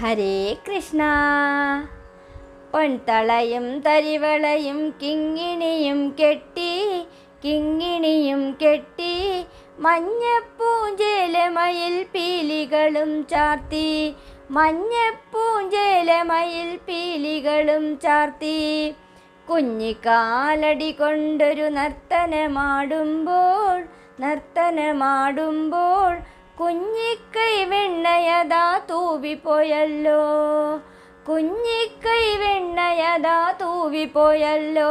ഹരേ കൃഷ്ണ. പൊൻതളയും തരിവളയും കിങ്ങിണിയും കെട്ടി കിങ്ങിണിയും കെട്ടി മഞ്ഞപ്പൂഞ്ചേലമയിൽ പീലികളും ചാർത്തി മഞ്ഞപ്പൂഞ്ചേലമയിൽ പീലികളും ചാർത്തി. കുഞ്ഞിക്കാലടി കൊണ്ടൊരു നർത്തനമാടുമ്പോൾ നർത്തനമാടുമ്പോൾ കുഞ്ഞിക്കൈ വെണ്ണയതാ തൂവിപ്പോയല്ലോ. കുഞ്ഞിക്കൈ വെണ്ണയതാ തൂവിപ്പോയല്ലോ.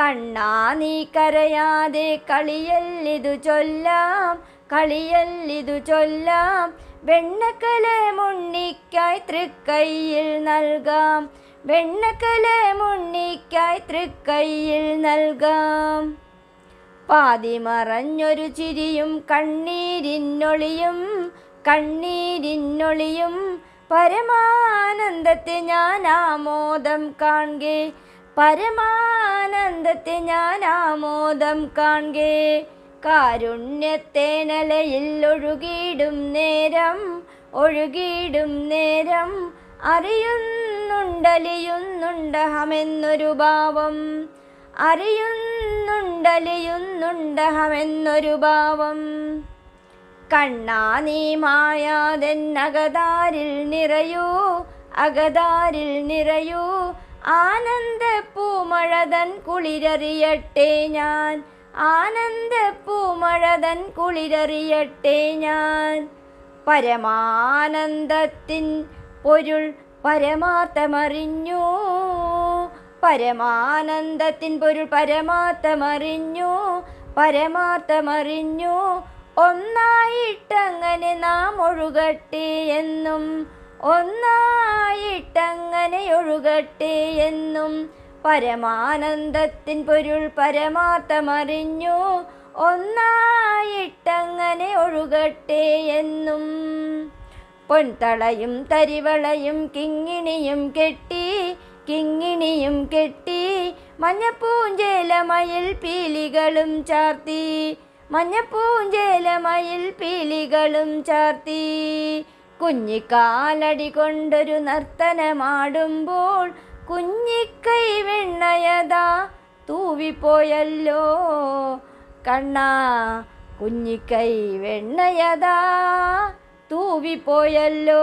കണ്ണാ നീ കരയാതെ കളിയല്ലിതു ചൊല്ലാം കളിയല്ലിതു ചൊല്ലാം. വെണ്ണക്കല മുണ്ണിക്കായി തൃക്കൈയിൽ നൽകാം വെണ്ണക്കല മുണ്ണിക്കായി തൃക്കൈയിൽ നൽകാം. പാതി മറഞ്ഞൊരു ചിരിയും കണ്ണീരിന്നൊളിയും കണ്ണീരിന്നൊളിയും പരമാനന്ദത്തെ ഞാൻ ആമോദം കാൺകെ പരമാനന്ദത്തെ ഞാൻ ആമോദം കാൺകെ കാരുണ്യത്തേനലയിൽ ഒഴുകിയിടും നേരം ഒഴുകിയിടും നേരം. അറിയുന്നുണ്ടലിയുന്നുണ്ടഹമെന്നൊരു ഭാവം. അറിയുന്നുണ്ടലിയുന്നുണ്ടഹമെന്നൊരു ഭാവം. കണ്ണാ നീ മായാതെന്നകതാരിൽ നിറയൂ അകതാരിൽ നിറയൂ. ആനന്ദ പൂമഴതൻ കുളിരറിയട്ടെ ഞാൻ. ആനന്ദ പൂമഴതൻ കുളിരറിയട്ടെ ഞാൻ. പരമാനന്ദത്തിൻ പൊരുൾ പരമാർത്ഥമറിഞ്ഞു. പരമാനന്ദത്തിൻ പൊരുൾ പരമാർത്ഥമറിഞ്ഞു പരമാർത്ഥമറിഞ്ഞു ഒന്നായിട്ടങ്ങനെ നാം ഒഴുകട്ടെ എന്നും ഒന്നായിട്ടങ്ങനെ ഒഴുകട്ടെ എന്നും പരമാനന്ദത്തിൻ പൊരുൾ പരമാർത്ഥമറിഞ്ഞു ഒന്നായിട്ടങ്ങനെ ഒഴുകട്ടെ എന്നും പൊൻതളയും തരിവളയും കിങ്ങിണിയും കെട്ടി കിങ്ങിണിയും കെട്ടി മഞ്ഞപ്പൂഞ്ചേലമയിൽ പീലികളും ചാർത്തി. മഞ്ഞപ്പൂഞ്ചേലമയിൽ പീലികളും ചാർത്തി. കുഞ്ഞിക്കാലടി കൊണ്ടൊരു നർത്തനമാടുമ്പോൾ കുഞ്ഞിക്കൈ വെണ്ണയതാ തൂവിപ്പോയല്ലോ. കണ്ണാ കുഞ്ഞിക്കൈ വെണ്ണയതാ തൂവിപ്പോയല്ലോ.